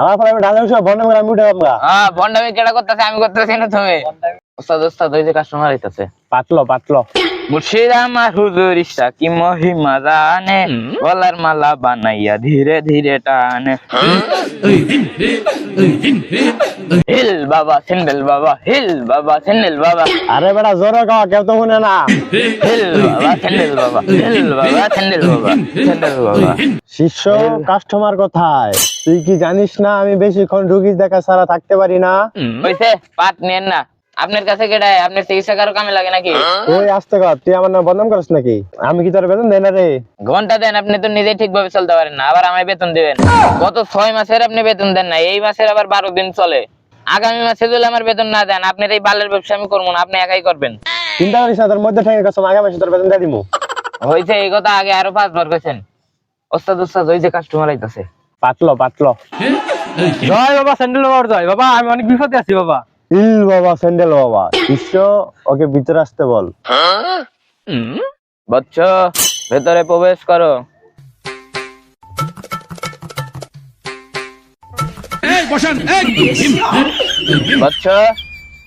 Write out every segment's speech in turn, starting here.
আমার পরে আমি ঢাকা সব বন্ধ করে আমি উঠে আমরা হ্যাঁ ভন্ডামি কেডা করতেছে? আমি করতেছি না তুমি। ওস্তাদ ওস্তাদ ওই যে কাস্টমার আইতাছে। পাতলো পাতলো। মুর্শিদ আমার হুজুর ইশা কি মহিমা জানে? গলার মালা বানাইয়া ধীরে ধীরে টানে। হিল বাবা সিন্ডেল বাবা হিল বাবা সিন্ডেল বাবা। আরে বেটা জোরে খাওয়া কেউ তো শুনে না। হিল বাবা সিন্ডেল বাবা হিল বাবা সিন্ডেল বাবা সিন্ডেল বাবা। শিষ্য কাস্টমার কোথায়? তুই কি জানিস না আমি বেশিক্ষণ রুগী দেখা ছাড়া থাকতে পারি না? হইছে পাট নেন না। আপনার কাছে কেটায় আপনার চিকিৎসা কারও কামে লাগে নাকি? ওই আসতে কর তুই আমার নাম বদনাম করিস নাকি? আমি কি তোর বেতন দেই না রে? ঘণ্টা দেন আপনি তো নিজে ঠিকভাবে চলতে পারেন না আবার আমায় বেতন দিবেন। গত ছয় মাসের আপনি বেতন দেন না এই মাসের আবার বারো দিন চলে। আগামী মাসে যদি আমার বেতন না দেন আপনার এই বালের ব্যবসা আমি করব না আপনি একাই করবেন। চিন্তা করিস না তোর মধ্যে ঠেকে গেছে আগে মাসে তোর বেতন দিয়ে দিমু। হয়েছে এই কথা আগে আরও পাঁচবার কইছেন। ওস্তাদ ওস্তাদ ওই যে কাস্টমার আইতাছে। পাতলো পাতলো। জয় বাবা স্যান্ডেল বাবার জয়। বাবা আমি অনেক বিপদে আছি বাবা। ইল বাবা স্যান্ডেল বাবা। শিষ্য ওকে ভিতরে আসতে বল। বচ্চ ভেতরে প্রবেশ করো।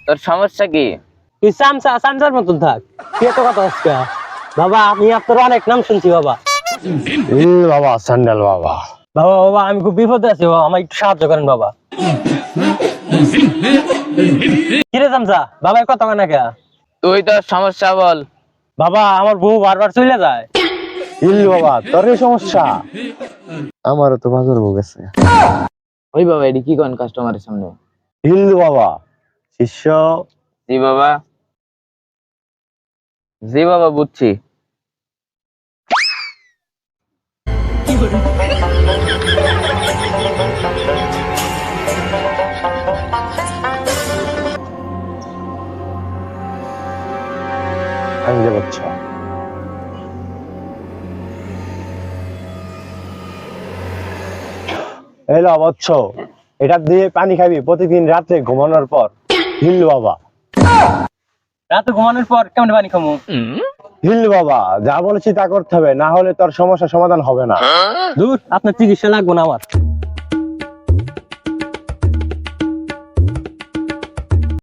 তোর সমস্যা কি? তুই সামসা সামসার মতন থাক। তুই এত কথা আজকে বাবা আমি আপনার অনেক নাম শুনছি বাবা। বাবা স্যান্ডেল বাবা। বাবা বাবা আমি খুব বিপদে আছি বাবা। একটু সাহায্য করেন বাবা। কিরে সামসা বাবা কথা কেন কে? তুই তোর সমস্যা বল। বাবা আমার বউ বারবার চলে যায়। ইল বাবা তোর সমস্যা। আমারও তো বাজার বউ গেছে। ওই বাবা এটি কি করেন কাস্টমারের সামনে? ইল বাবা শিষ্য। জি বাবা। জি বাবা বুঝছি। আমি যে বাচ্চা। এলো বৎস এটা দিয়ে পানি খাবি প্রতিদিন রাতে ঘুমানোর পর। হিল বাবা। রাতে ঘুমানোর পর কেমন পানি খাব? হিল বাবা যা বলেছি তা করতে হবে না হলে তোর সমস্যা সমাধান হবে না। দূর আপনার চিকিৎসা লাগবে না আমার।